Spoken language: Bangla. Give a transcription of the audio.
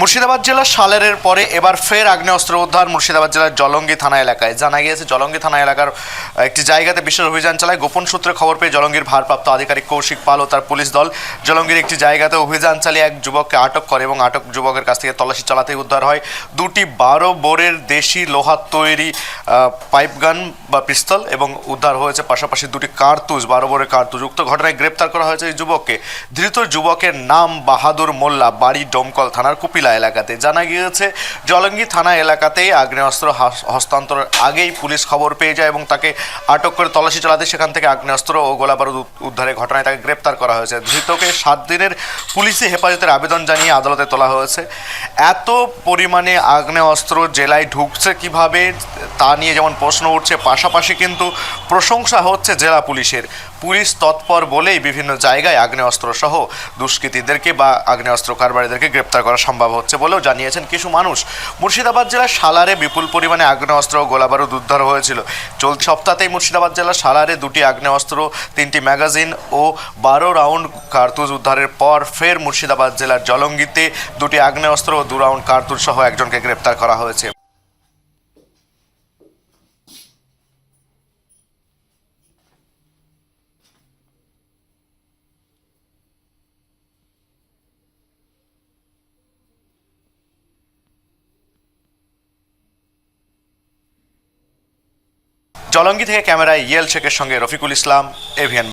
মুর্শিদাবাদ জেলার সালেরের পরে এবার ফের আগ্নেয়াস্ত্র উদ্ধার মুর্শিদাবাদ জেলার জলঙ্গি থানা এলাকায়। জানা গিয়েছে, জলঙ্গি থানা এলাকার একটি জায়গাতে বিশেষ অভিযান চালায়। গোপন সূত্রে খবর পেয়ে জলঙ্গির ভারপ্রাপ্ত আধিকারিক কৌশিক পাল ও তার পুলিশ দল জলঙ্গির একটি জায়গাতে অভিযান চালিয়ে এক যুবককে আটক করে এবং আটক যুবকের কাছ থেকে তল্লাশি চালাতেই উদ্ধার হয়। দুটি বারো বোরের দেশি লোহার তৈরি পাইপ গান বা পিস্তল এবং উদ্ধার হয়েছে। পাশাপাশি দুটি কার্তুজ, বারো বোরের কার্তুজ। উক্ত ঘটনায় গ্রেপ্তার করা হয়েছে এই যুবককে। ধৃত যুবকের নাম বাহাদুর মোল্লা, বাড়ি ডমকল থানার কুপিলা। এলাকাতে। জানা গিয়েছে, জলঙ্গি থানা এলাকাতেই আগ্নেয়াস্ত্র হাস- হস্তান্তরের আগেই পুলিশ খবর পেয়ে যায় এবং তাকে আটক করে তল্লাশি চালাতে সেখান থেকে আগ্নেয়াস্ত্র ও গোলাবারুদ উদ- উদ্ধারের ঘটনায় তাকে গ্রেপ্তার করা হয়েছে। ধৃতকে সাত দিনের পুলিশি হেফাজতের আবেদন জানিয়ে আদালতে তোলা হয়েছে। এত পরিমাণে আগ্নেয়াস্ত্র জেলায় ঢুকছে কীভাবে, তা নিয়ে যেমন প্রশ্ন উঠছে, পাশাপাশি কিন্তু প্রশংসা হচ্ছে জেলা পুলিশের। পুলিশ তৎপর বলেই বিভিন্ন জায়গায় আগ্নেয়াস্ত্র সহ দুষ্কৃতীদেরকে বা আগ্নেয়াস্ত্র কারবারিদেরকে গ্রেপ্তার করা সম্ভব হচ্ছে বলেও জানিয়েছেন কিছু মানুষ। মুর্শিদাবাদ জেলার সালারে বিপুল পরিমাণে আগ্নেয়াস্ত্র ও গোলাবারুদ উদ্ধার হয়েছিল। চলতি সপ্তাহতেই মুর্শিদাবাদ জেলার সালারে দুটি আগ্নেয়াস্ত্র, তিনটি ম্যাগাজিন ও বারো রাউন্ড কার্তুজ উদ্ধারের পর ফের মুর্শিদাবাদ জেলার জলঙ্গিতে দুটি আগ্নেয়াস্ত্র ও দু রাউন্ড কার্তুজ সহ একজনকে গ্রেপ্তার করা হয়েছে। জলঙ্গি থেকে ক্যামেরায় ইয়েল শেখের সঙ্গে রফিকুল ইসলাম এভিএন